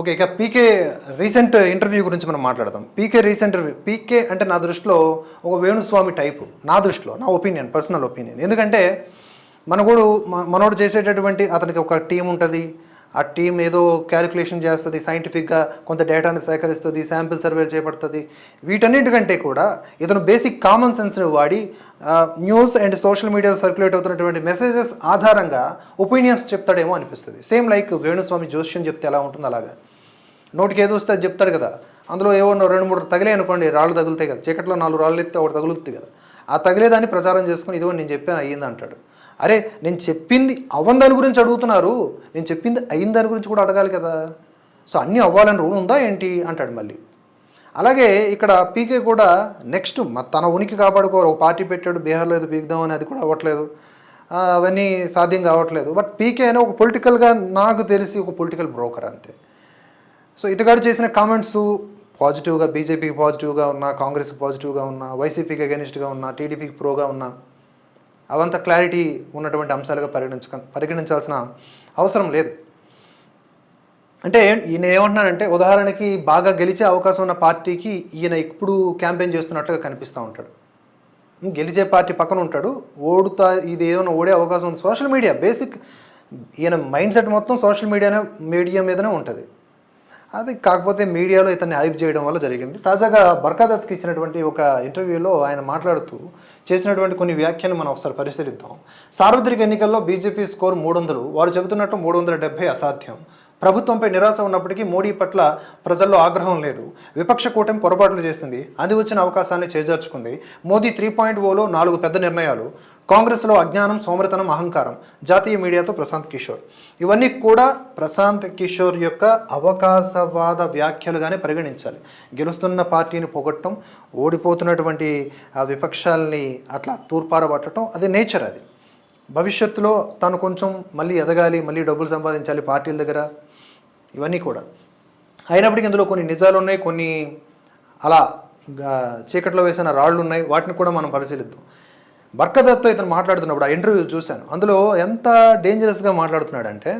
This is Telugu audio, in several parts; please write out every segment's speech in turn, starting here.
ఓకే ఇక పీకే రీసెంట్ ఇంటర్వ్యూ గురించి మనం మాట్లాడదాం. పీకే రీసెంట్ పీకే అంటే నా దృష్టిలో ఒక వేణుస్వామి టైపు నా దృష్టిలో నా ఒపీనియన్ పర్సనల్ ఒపీనియన్. ఎందుకంటే మనోడు మనోడు చేసేటటువంటి అతనికి ఒక టీం ఉంటుంది ఆ టీం ఏదో క్యాలిక్యులేషన్ చేస్తుంది సైంటిఫిక్గా కొంత డేటాను సేకరిస్తుంది శాంపిల్ సర్వేలు చేపడుతుంది. వీటన్నిటికంటే కూడా ఇతను బేసిక్ కామన్ సెన్స్ని వాడి న్యూస్ అండ్ సోషల్ మీడియాలో సర్క్యులేట్ అవుతున్నటువంటి మెసేజెస్ ఆధారంగా ఒపీనియన్స్ చెప్తాడేమో అనిపిస్తుంది. సేమ్ లైక్ వేణుస్వామి జోష్యం చెప్తే ఎలా ఉంటుంది అలాగా. నోటికి ఏదో వస్తే అది చెప్తాడు కదా. అందులో ఏవో రెండు మూడు తగిలే అనుకోండి రాళ్ళు తగులుతాయి కదా. చీకట్లో నాలుగు రాళ్ళు ఎత్తే ఒకటి తగులుతుంది కదా. ఆ తగిలేదాన్ని ప్రచారం చేసుకుని ఇదిగో నేను చెప్పాను అయ్యింది అంటాడు. అరే నేను చెప్పింది అవ్వని దాని గురించి అడుగుతున్నారు. నేను చెప్పింది అయిన దాని గురించి కూడా అడగాలి కదా. సో అన్నీ అవ్వాలని రూల్ ఉందా ఏంటి? అంటాడు మళ్ళీ. అలాగే ఇక్కడ పీకే కూడా నెక్స్ట్ తన ఉనికి కాపాడుకో ఒక పార్టీ పెట్టాడు బీహార్లో ఏదో పీకుదామని అది కూడా అవ్వట్లేదు. అవన్నీ సాధ్యం కావట్లేదు. బట్ పీకే అనే ఒక పొలిటికల్గా నాకు తెలిసి ఒక పొలిటికల్ బ్రోకర్ అంతే. సో ఇతగాడు చేసిన కామెంట్స్ పాజిటివ్గా బీజేపీకి పాజిటివ్గా ఉన్నా కాంగ్రెస్ పాజిటివ్గా ఉన్నా వైసీపీకి అగెనిస్ట్గా ఉన్నా టీడీపీకి ప్రోగా ఉన్నా అవంత క్లారిటీ ఉన్నటువంటి అంశాలుగా పరిగణించ పరిగణించాల్సిన అవసరం లేదు. అంటే ఈయన ఏమంటున్నానంటే ఉదాహరణకి బాగా గెలిచే అవకాశం ఉన్న పార్టీకి ఈయన ఇప్పుడు క్యాంపెయిన్ చేస్తున్నట్టుగా కనిపిస్తూ ఉంటాడు. గెలిచే పార్టీ పక్కన ఉంటాడు ఓడుతా ఇది ఏమైనా ఓడే అవకాశం ఉంది. సోషల్ మీడియా బేసిక్ ఈయన మైండ్ సెట్ మొత్తం సోషల్ మీడియానే మీడియా మీదనే ఉంటుంది. అది కాకపోతే మీడియాలో ఇతన్ని హైప్ చేయడం వల్ల జరిగింది. తాజాగా బర్కాదత్కి ఇచ్చినటువంటి ఒక ఇంటర్వ్యూలో ఆయన మాట్లాడుతూ చేసినటువంటి కొన్ని వ్యాఖ్యలు మనం ఒకసారి పరిశీలిద్దాం. సార్వత్రిక ఎన్నికల్లో బీజేపీ స్కోర్ మూడు వందలు వారు చెబుతున్నట్టు మూడు వందల డెబ్బై అసాధ్యం. ప్రభుత్వంపై నిరాశ ఉన్నప్పటికీ మోడీ పట్ల ప్రజల్లో ఆగ్రహం లేదు. విపక్ష కూటమి పొరపాట్లు చేసింది. అది వచ్చిన అవకాశాన్ని చేజార్చుకుంది. మోదీ త్రీ పాయింట్ ఓలో నాలుగు పెద్ద నిర్ణయాలు. కాంగ్రెస్లో అజ్ఞానం సోమరితనం అహంకారం. జాతీయ మీడియాతో ప్రశాంత్ కిషోర్. ఇవన్నీ కూడా ప్రశాంత్ కిషోర్ యొక్క అవకాశవాద వ్యాఖ్యలుగానే పరిగణించాలి. గెలుస్తున్న పార్టీని పొగట్టడం ఓడిపోతున్నటువంటి విపక్షాలని అట్లా తూర్పారబట్టడం అది నేచర్ అది. భవిష్యత్తులో తను కొంచెం మళ్ళీ ఎదగాలి మళ్ళీ డబ్బులు సంపాదించాలి పార్టీల దగ్గర. ఇవన్నీ కూడా. అయినప్పటికీ ఇందులో కొన్ని నిజాలు ఉన్నాయి కొన్ని అలా చీకట్లో వేసిన రాళ్ళు ఉన్నాయి వాటిని కూడా మనం పరిశీలిద్దాం. బర్కదత్తో ఇతను మాట్లాడుతున్నప్పుడు ఆ ఇంటర్వ్యూ చూశాను. అందులో ఎంత డేంజరస్గా మాట్లాడుతున్నాడంటే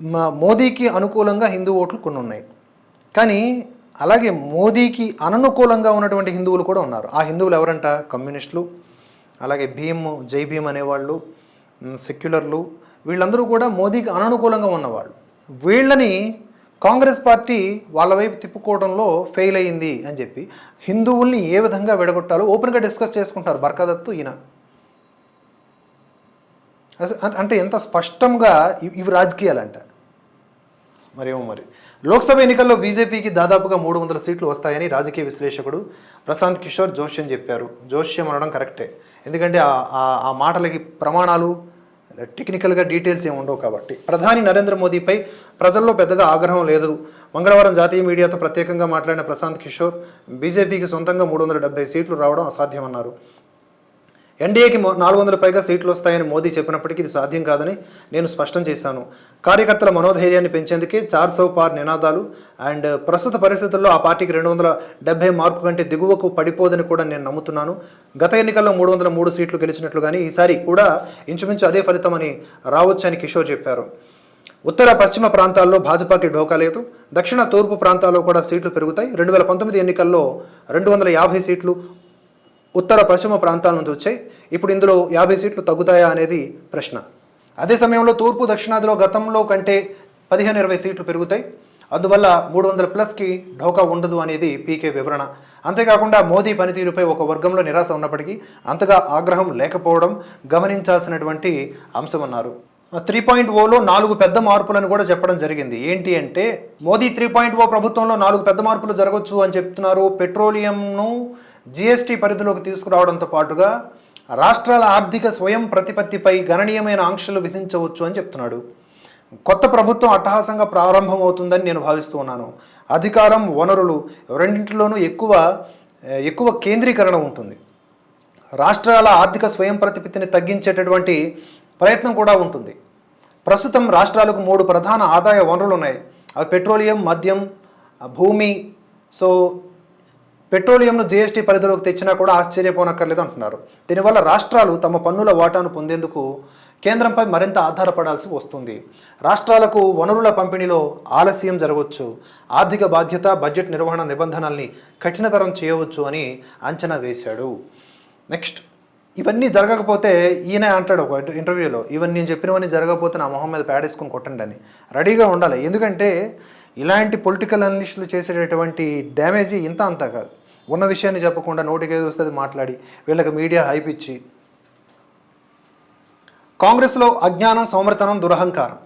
మా మోదీకి అనుకూలంగా హిందూ ఓట్లు కొన్ని ఉన్నాయి. కానీ అలాగే మోదీకి అననుకూలంగా ఉన్నటువంటి హిందువులు కూడా ఉన్నారు. ఆ హిందువులు ఎవరంట? కమ్యూనిస్టులు అలాగే భీమ్ జై భీమ్ అనేవాళ్ళు సెక్యులర్లు. వీళ్ళందరూ కూడా మోదీకి అననుకూలంగా ఉన్నవాళ్ళు. వీళ్ళని కాంగ్రెస్ పార్టీ వాళ్ళ వైపు తిప్పుకోవడంలో ఫెయిల్ అయ్యింది అని చెప్పి హిందువుల్ని ఏ విధంగా విడగొట్టాలో ఓపెన్గా డిస్కస్ చేసుకుంటారు బర్కాదత్తు ఈయన. అంటే ఎంత స్పష్టంగా ఇవి ఇవి రాజకీయాలంట. మరేమో మరి. లోక్సభ ఎన్నికల్లో బీజేపీకి దాదాపుగా మూడు వందల సీట్లు వస్తాయని రాజకీయ విశ్లేషకుడు ప్రశాంత్ కిషోర్ జోష్యం చెప్పారు. జోష్యం అనడం కరెక్టే. ఎందుకంటే ఆ- ఆ మాటలకి ప్రమాణాలు టెక్నికల్గా డీటెయిల్స్ ఏమి ఉండవు కాబట్టి. ప్రధాని నరేంద్ర మోదీపై ప్రజల్లో పెద్దగా ఆగ్రహం లేదు. మంగళవారం జాతీయ మీడియాతో ప్రత్యేకంగా మాట్లాడిన ప్రశాంత్ కిషోర్ బీజేపీకి సొంతంగా మూడు వందల డెబ్బై సీట్లు రావడం అసాధ్యమన్నారు. ఎన్డీఏకి నాలుగు వందల పైగా సీట్లు వస్తాయని మోదీ చెప్పినప్పటికీ ఇది సాధ్యం కాదని నేను స్పష్టం చేశాను. కార్యకర్తల మనోధైర్యాన్ని పెంచేందుకే చార్ సౌ పార్ నినాదాలు అండ్ ప్రస్తుత పరిస్థితుల్లో ఆ పార్టీకి రెండు వందల డెబ్బై మార్కు కంటే దిగువకు పడిపోదని కూడా నేను నమ్ముతున్నాను. గత ఎన్నికల్లో మూడు వందల మూడు సీట్లు గెలిచినట్లుగానే ఈసారి కూడా ఇంచుమించు అదే ఫలితమని రావచ్చని కిషోర్ చెప్పారు. ఉత్తర పశ్చిమ ప్రాంతాల్లో భాజపాకి ఢోకా లేదు. దక్షిణ తూర్పు ప్రాంతాల్లో కూడా సీట్లు పెరుగుతాయి. రెండు వేల పంతొమ్మిది ఎన్నికల్లో రెండు వందల యాభై సీట్లు ఉత్తర పశ్చిమ ప్రాంతాల నుంచి వచ్చాయి. ఇప్పుడు ఇందులో యాభై సీట్లు తగ్గుతాయా అనేది ప్రశ్న. అదే సమయంలో తూర్పు దక్షిణాదిలో గతంలో కంటే పదిహేను ఇరవై సీట్లు పెరుగుతాయి. అందువల్ల మూడు వందల ప్లస్కి ఢోకా ఉండదు అనేది పీకే వివరణ. అంతేకాకుండా మోదీ పనితీరుపై ఒక వర్గంలో నిరాశ ఉన్నప్పటికీ అంతగా ఆగ్రహం లేకపోవడం గమనించాల్సినటువంటి అంశమన్నారు. త్రీ పాయింట్ ఓలో నాలుగు పెద్ద మార్పులను కూడా చెప్పడం జరిగింది. ఏంటి అంటే మోదీ త్రీ పాయింట్ ఓ ప్రభుత్వంలో నాలుగు పెద్ద మార్పులు జరగవచ్చు అని చెప్తున్నారు. పెట్రోలియంను జిఎస్టీ పరిధిలోకి తీసుకురావడంతో పాటుగా రాష్ట్రాల ఆర్థిక స్వయం ప్రతిపత్తిపై గణనీయమైన ఆంక్షలు విధించవచ్చు అని చెప్తున్నాడు. కొత్త ప్రభుత్వం అట్టహాసంగా ప్రారంభమవుతుందని నేను భావిస్తూ ఉన్నాను. అధికారం వనరులు రెండింటిలోనూ ఎక్కువ ఎక్కువ కేంద్రీకరణ ఉంటుంది. రాష్ట్రాల ఆర్థిక స్వయం ప్రతిపత్తిని తగ్గించేటటువంటి ప్రయత్నం కూడా ఉంటుంది. ప్రస్తుతం రాష్ట్రాలకు మూడు ప్రధాన ఆదాయ వనరులు ఉన్నాయి. అవి పెట్రోలియం మద్యం భూమి. సో పెట్రోలియంను జీఎస్టీ పరిధిలోకి తెచ్చినా కూడా ఆశ్చర్యపోనక్కర్లేదు అంటున్నారు. దీనివల్ల రాష్ట్రాలు తమ పన్నుల వాటాను పొందేందుకు కేంద్రంపై మరింత ఆధారపడాల్సి వస్తుంది. రాష్ట్రాలకు వనరుల పంపిణీలో ఆలస్యం జరగవచ్చు. ఆర్థిక బాధ్యత బడ్జెట్ నిర్వహణ నిబంధనల్ని కఠినతరం చేయవచ్చు అని అంచనా వేశాడు. నెక్స్ట్. ఇవన్నీ జరగకపోతే ఈయన అంటాడు ఒక ఇంటర్వ్యూలో ఇవన్నీ నేను చెప్పినవన్నీ జరగకపోతే నా మొహం మీద పేడేసుకుని కొట్టండి అని. రెడీగా ఉండాలి. ఎందుకంటే ఇలాంటి పొలిటికల్ అనలిస్టులు చేసేటటువంటి డ్యామేజ్ ఇంత అంతా కాదు. ఉన్న విషయాన్ని చెప్పకుండా నోటికి ఏది వస్తుంది మాట్లాడి వీళ్ళకి మీడియా హైప్ ఇచ్చి. కాంగ్రెస్లో అజ్ఞానం సోమరితనం దురహంకారం.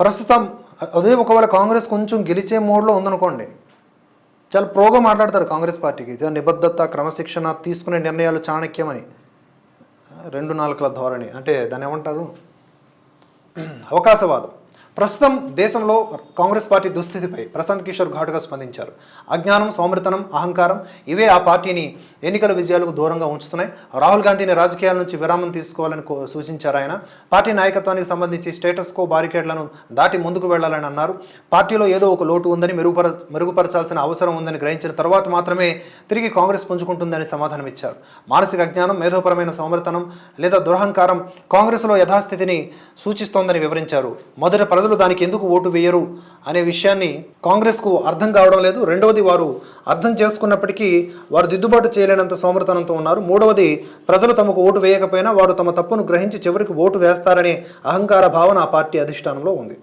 ప్రస్తుతం అదే ఒకవేళ కాంగ్రెస్ కొంచెం గెలిచే మోడ్లో ఉందనుకోండి చాలా ప్రోగా మాట్లాడతారు కాంగ్రెస్ పార్టీకి. నిబద్ధత క్రమశిక్షణ తీసుకునే నిర్ణయాలు చాణక్యమని. రెండు నాలుకల ధోరణి. అంటే దాన్ని ఏమంటారు? అవకాశవాదం. ప్రస్తుతం దేశంలో కాంగ్రెస్ పార్టీ దుస్థితిపై ప్రశాంత్ కిషోర్ ఘాటుగా స్పందించారు. అజ్ఞానం సోమరితనం అహంకారం ఇవే ఆ పార్టీని ఎన్నికల విజయాలకు దూరంగా ఉంచుతున్నాయి. రాహుల్ గాంధీని రాజకీయాల నుంచి విరామం తీసుకోవాలని సూచించారు ఆయన. పార్టీ నాయకత్వానికి సంబంధించి స్టేటస్ కో బారికేడ్లను దాటి ముందుకు వెళ్ళాలని అన్నారు. పార్టీలో ఏదో ఒక లోటు ఉందని మెరుగుపర మెరుగుపరచాల్సిన అవసరం ఉందని గ్రహించిన తర్వాత మాత్రమే తిరిగి కాంగ్రెస్ పుంజుకుంటుందని సమాధానం ఇచ్చారు. మానసిక అజ్ఞానం మేధోపరమైన సోమరితనం లేదా దురహంకారం కాంగ్రెస్లో యథాస్థితిని సూచిస్తోందని వివరించారు. మొదట ప్రజలు దానికి ఎందుకు ఓటు వేయరు అనే విషయాన్ని కాంగ్రెస్కు అర్థం కావడం లేదు. రెండవది వారు అర్థం చేసుకున్నప్పటికీ వారు దిద్దుబాటు చేయలేనంత సోమరతనంతో ఉన్నారు. మూడవది ప్రజలు తమకు ఓటు వేయకపోయినా వారు తమ తప్పును గ్రహించి చివరికి ఓటు వేస్తారనే అహంకార భావన ఆ పార్టీ అధిష్టానంలో ఉంది.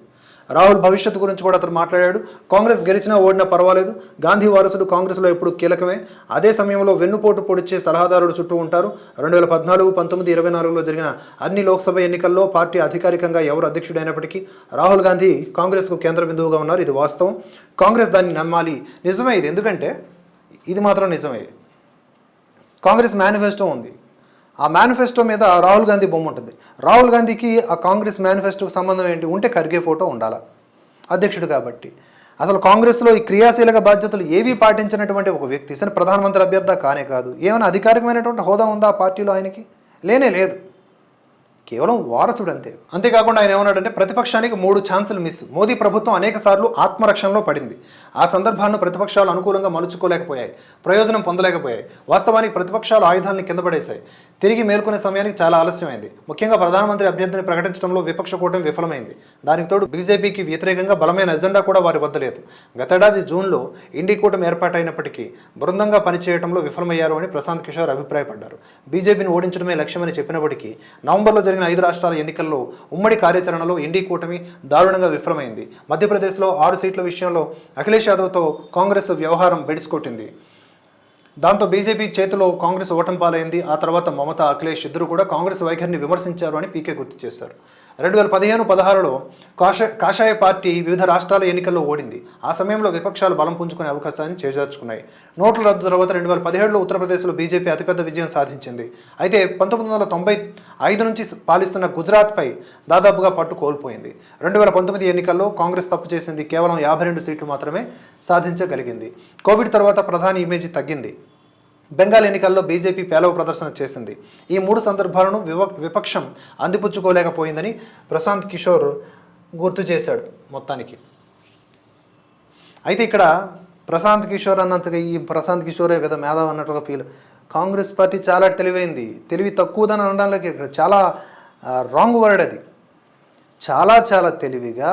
రాహుల్ భవిష్యత్తు గురించి కూడా అతను మాట్లాడాడు. కాంగ్రెస్ గెలిచినా ఓడినా పర్వాలేదు. గాంధీ వారసుడు కాంగ్రెస్లో ఎప్పుడు కీలకమే. అదే సమయంలో వెన్నుపోటు పొడిచే సలహాదారుడు చుట్టూ ఉంటారు. రెండు వేల పద్నాలుగు పంతొమ్మిది ఇరవై నాలుగులో జరిగిన అన్ని లోక్సభ ఎన్నికల్లో పార్టీ అధికారికంగా ఎవరు అధ్యక్షుడైనప్పటికీ రాహుల్ గాంధీ కాంగ్రెస్కు కేంద్ర బిందువుగా ఉన్నారు. ఇది వాస్తవం. కాంగ్రెస్ దాన్ని నమ్మాలి. నిజమే ఇది. ఎందుకంటే ఇది మాత్రం నిజమే. కాంగ్రెస్ మేనిఫెస్టో ఉంది. ఆ మేనిఫెస్టో మీద రాహుల్ గాంధీ బొమ్మ ఉంటుంది. రాహుల్ గాంధీకి ఆ కాంగ్రెస్ మేనిఫెస్టోకి సంబంధం ఏంటి? ఉంటే ఖర్గే ఫోటో ఉండాలా? అధ్యక్షుడు కాబట్టి. అసలు కాంగ్రెస్లో ఈ క్రియాశీలక బాధ్యతలు ఏవి పాటించినటువంటి ఒక వ్యక్తి? సరే ప్రధానమంత్రి అభ్యర్థి కానే కాదు. ఏమైనా అధికారికమైనటువంటి హోదా ఉందా ఆ పార్టీలో ఆయనకి? లేనే లేదు. కేవలం వారసుడు అంతే. అంతేకాకుండా ఆయన ఏమన్నాడంటే ప్రతిపక్షానికి మూడు ఛాన్సులు మిస్. మోదీ ప్రభుత్వం అనేక సార్లు ఆత్మరక్షణలో పడింది. ఆ సందర్భాలను ప్రతిపక్షాలు అనుకూలంగా మలుచుకోలేకపోయాయి. ప్రయోజనం పొందలేకపోయాయి. వాస్తవానికి ప్రతిపక్షాలు ఆయుధాలను కింద పడేశాయి. తిరిగి మేల్కొనే సమయానికి చాలా ఆలస్యమైంది. ముఖ్యంగా ప్రధానమంత్రి అభ్యర్థిని ప్రకటించడంలో విపక్ష కూటమి విఫలమైంది. దానికి తోడు బీజేపీకి వ్యతిరేకంగా బలమైన ఎజెండా కూడా వారి వద్ద లేదు. గతేడాది జూన్లో ఇండి కూటమి ఏర్పాటైనప్పటికీ బృందంగా పనిచేయడంలో విఫలమయ్యారు అని ప్రశాంత్ కిషోర్ అభిప్రాయపడ్డారు. బీజేపీని ఓడించడమే లక్ష్యమని చెప్పినప్పటికీ నవంబర్లో జరిగిన ఐదు రాష్ట్రాల ఎన్నికల్లో ఉమ్మడి కార్యాచరణలో ఇండి కూటమి దారుణంగా విఫలమైంది. మధ్యప్రదేశ్లో ఆరు సీట్ల విషయంలో అఖిలేష్ యాదవ్తో కాంగ్రెస్ వ్యవహారం బెడిసికొట్టింది. దాంతో బీజేపీ చేతిలో కాంగ్రెస్ ఓటమి పాలైంది ఆ తర్వాత మమత అఖిలేష్ ఇద్దరు కూడా కాంగ్రెస్ వైఖరిని విమర్శించారు అని పీకే గుర్తు చేశారు. రెండు వేల పదిహేను పదహారులో కాషాయ కాషాయ పార్టీ వివిధ రాష్ట్రాల ఎన్నికల్లో ఓడింది. ఆ సమయంలో విపక్షాలు బలం పుంజుకునే అవకాశాన్ని చేజార్చుకున్నాయి. నోట్ల రద్దు తర్వాత రెండు వేల పదిహేడులో ఉత్తరప్రదేశ్లో బీజేపీ అతిపెద్ద విజయం సాధించింది. అయితే పంతొమ్మిది వందల తొంభై ఐదు నుంచి పాలిస్తున్న గుజరాత్పై దాదాపుగా పట్టు కోల్పోయింది. రెండు వేల పంతొమ్మిది ఎన్నికల్లో కాంగ్రెస్ తప్పు చేసింది కేవలం యాభై రెండు సీట్లు మాత్రమే సాధించగలిగింది. కోవిడ్ తర్వాత ప్రధాని ఇమేజ్ తగ్గింది. బెంగాల్ ఎన్నికల్లో బీజేపీ పేలవ ప్రదర్శన చేసింది. ఈ మూడు సందర్భాలను వివ విపక్షం అందిపుచ్చుకోలేకపోయిందని ప్రశాంత్ కిషోర్ గుర్తు చేశాడు మొత్తానికి. అయితే ఇక్కడ ప్రశాంత్ కిషోర్ అన్నంతగా ఈ ప్రశాంత్ కిషోరే విధ మేధావ్ అన్నట్టుగా ఫీల్. కాంగ్రెస్ పార్టీ చాలా తెలివైంది. తెలివి తక్కువదని అనడానికి ఇక్కడ చాలా రాంగ్ వర్డ్ అది. చాలా చాలా తెలివిగా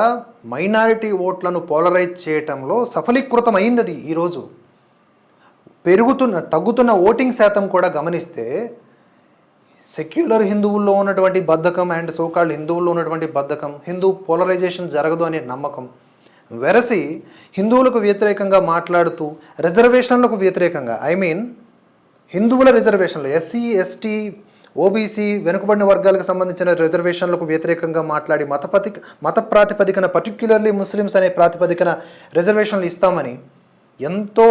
మైనారిటీ ఓట్లను పోలరైజ్ చేయటంలో సఫలీకృతం అయింది అది ఈరోజు. పెరుగుతున్న తగ్గుతున్న ఓటింగ్ శాతం కూడా గమనిస్తే సెక్యులర్ హిందువుల్లో ఉన్నటువంటి బద్ధకం అండ్ సోకాల్డ్ హిందువుల్లో ఉన్నటువంటి బద్ధకం హిందూ పోలరైజేషన్ జరగదు అనే నమ్మకం వెరసి హిందువులకు వ్యతిరేకంగా మాట్లాడుతూ రిజర్వేషన్లకు వ్యతిరేకంగా ఐ మీన్ హిందువుల రిజర్వేషన్లు ఎస్సీ ఎస్టీ ఓబీసీ వెనుకబడిన వర్గాలకు సంబంధించిన రిజర్వేషన్లకు వ్యతిరేకంగా మాట్లాడి మతపతి మత ప్రాతిపదికన పర్టిక్యులర్లీ ముస్లిమ్స్ అనే ప్రాతిపదికన రిజర్వేషన్లు ఇస్తామని ఎంతో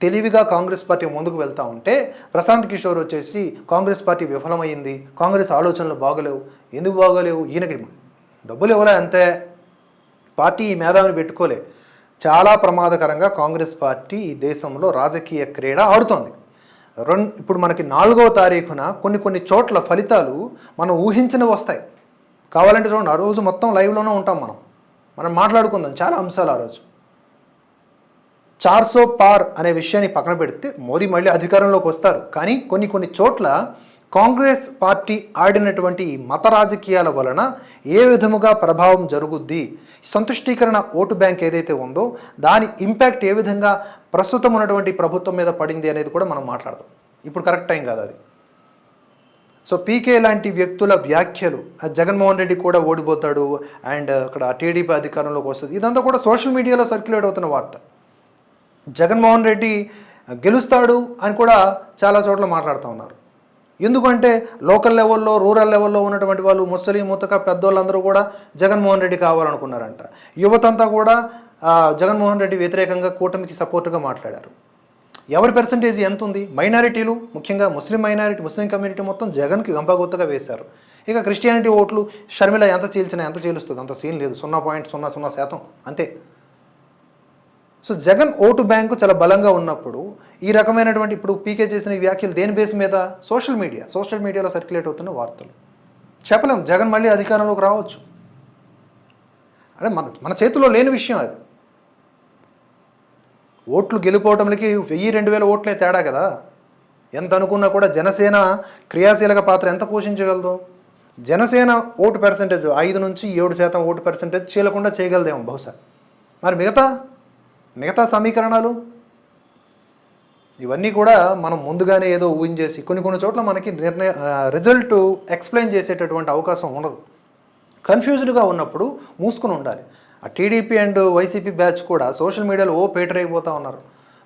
తెలివిగా కాంగ్రెస్ పార్టీ ముందుకు వెళ్తా ఉంటే ప్రశాంత్ కిషోర్ వచ్చేసి కాంగ్రెస్ పార్టీ విఫలమైంది కాంగ్రెస్ ఆలోచనలు బాగలేవు. ఎందుకు బాగలేవు? ఈయనకి డబ్బులు ఇవ్వలే అంతే. పార్టీ ఈ మేధావిని పెట్టుకోలే. చాలా ప్రమాదకరంగా కాంగ్రెస్ పార్టీ ఈ దేశంలో రాజకీయ క్రీడ ఆడుతోంది. రెండు ఇప్పుడు మనకి నాలుగవ తారీఖున కొన్ని కొన్ని చోట్ల ఫలితాలు మనం ఊహించని వస్తాయి. కావాలంటే చూడండి ఆ రోజు మొత్తం లైవ్లోనే ఉంటాం మనం. మనం మాట్లాడుకుందాం చాలా అంశాలు ఆ రోజు. చార్సో పార్ అనే విషయాన్ని పక్కన పెడితే మోదీ మళ్ళీ అధికారంలోకి వస్తారు. కానీ కొన్ని కొన్ని చోట్ల కాంగ్రెస్ పార్టీ ఆడినటువంటి ఈ మత రాజకీయాల వలన ఏ విధముగా ప్రభావం జరుగుద్ది సంతుష్టీకరణ ఓటు బ్యాంక్ ఏదైతే ఉందో దాని ఇంపాక్ట్ ఏ విధంగా ప్రస్తుతం ఉన్నటువంటి ప్రభుత్వం మీద పడింది అనేది కూడా మనం మాట్లాడదాం. ఇప్పుడు కరెక్ట్ టైం కాదు అది. సో పీకే లాంటి వ్యక్తుల వ్యాఖ్యలు జగన్మోహన్ రెడ్డి కూడా ఓడిపోతాడు అండ్ అక్కడ టీడీపీ అధికారంలోకి వస్తుంది ఇదంతా కూడా సోషల్ మీడియాలో సర్క్యులేట్ అవుతున్న వార్త. జగన్మోహన్ రెడ్డి గెలుస్తాడు అని కూడా చాలా చోట్ల మాట్లాడుతూ ఉన్నారు. ఎందుకంటే లోకల్ లెవెల్లో రూరల్ లెవెల్లో ఉన్నటువంటి వాళ్ళు ముసలి ముతక పెద్దోళ్ళందరూ కూడా జగన్మోహన్ రెడ్డి కావాలనుకున్నారంట. యువతంతా కూడా జగన్మోహన్ రెడ్డి వ్యతిరేకంగా కూటమికి సపోర్టుగా మాట్లాడారు. ఎవరి పర్సంటేజ్ ఎంత ఉంది? మైనారిటీలు ముఖ్యంగా ముస్లిం మైనారిటీ ముస్లిం కమ్యూనిటీ మొత్తం జగన్కి గంపగుత్తగా వేశారు. ఇక క్రిస్టియానిటీ ఓట్లు షర్మిల ఎంత చీల్చినా ఎంత చీలుస్తుంది? అంత సీన్ లేదు. సున్నా పాయింట్ సున్నా సున్నా శాతం. అంతే. సో జగన్ ఓటు బ్యాంకు చాలా బలంగా ఉన్నప్పుడు ఈ రకమైనటువంటి ఇప్పుడు పీకే చేసిన వ్యాఖ్యలు దేని బేస్ మీద? Social media. సోషల్ మీడియాలో సర్క్యులేట్ అవుతున్న వార్తలు. చెప్పలేం. జగన్ మళ్ళీ అధికారంలోకి రావచ్చు. అంటే మన మన చేతిలో లేని విషయం అది. ఓట్లు గెలుపోవటంలకి వెయ్యి రెండు వేల ఓట్లే తేడా కదా. ఎంత అనుకున్నా కూడా జనసేన క్రియాశీలక పాత్ర ఎంత పోషించగలదు. జనసేన ఓటు పర్సంటేజ్ ఐదు నుంచి ఏడు శాతం ఓటు పర్సంటేజ్ చీలకుండా చేయగలదేమో బహుశా. మరి మిగతా మిగతా సమీకరణాలు? ఇవన్నీ కూడా మనం ముందుగానే ఏదో ఊహించేసి కొన్ని కొన్ని చోట్ల మనకి నిర్ణయ రిజల్ట్ ఎక్స్ప్లెయిన్ చేసేటటువంటి అవకాశం ఉండదు. కన్ఫ్యూజ్డ్గా ఉన్నప్పుడు మూసుకుని ఉండాలి. ఆ టీడీపీ అండ్ వైసీపీ బ్యాచ్ కూడా సోషల్ మీడియాలో ఓ పేటరైపోతూ ఉన్నారు.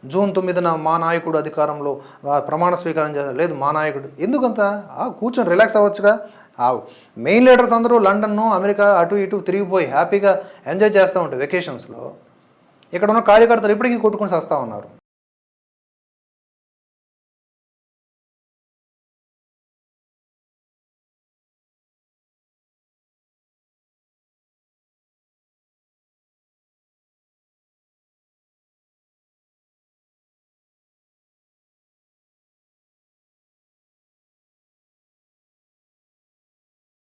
జూన్ తొమ్మిదిన మా నాయకుడు అధికారంలో ప్రమాణ స్వీకారం చేస్తారు లేదు మా నాయకుడు. ఎందుకంత? ఆ, కూర్చొని రిలాక్స్ అవ్వచ్చుగా? ఆ మెయిన్ లీడర్స్ అందరూ లండన్ అమెరికా అటు ఇటు తిరిగిపోయి హ్యాపీగా ఎంజాయ్ చేస్తూ ఉంటారు వెకేషన్స్లో ఇక్కడ ఉన్న కార్యకర్తలు ఇప్పటికీ కొట్టుకుని చేస్తూ ఉన్నారు.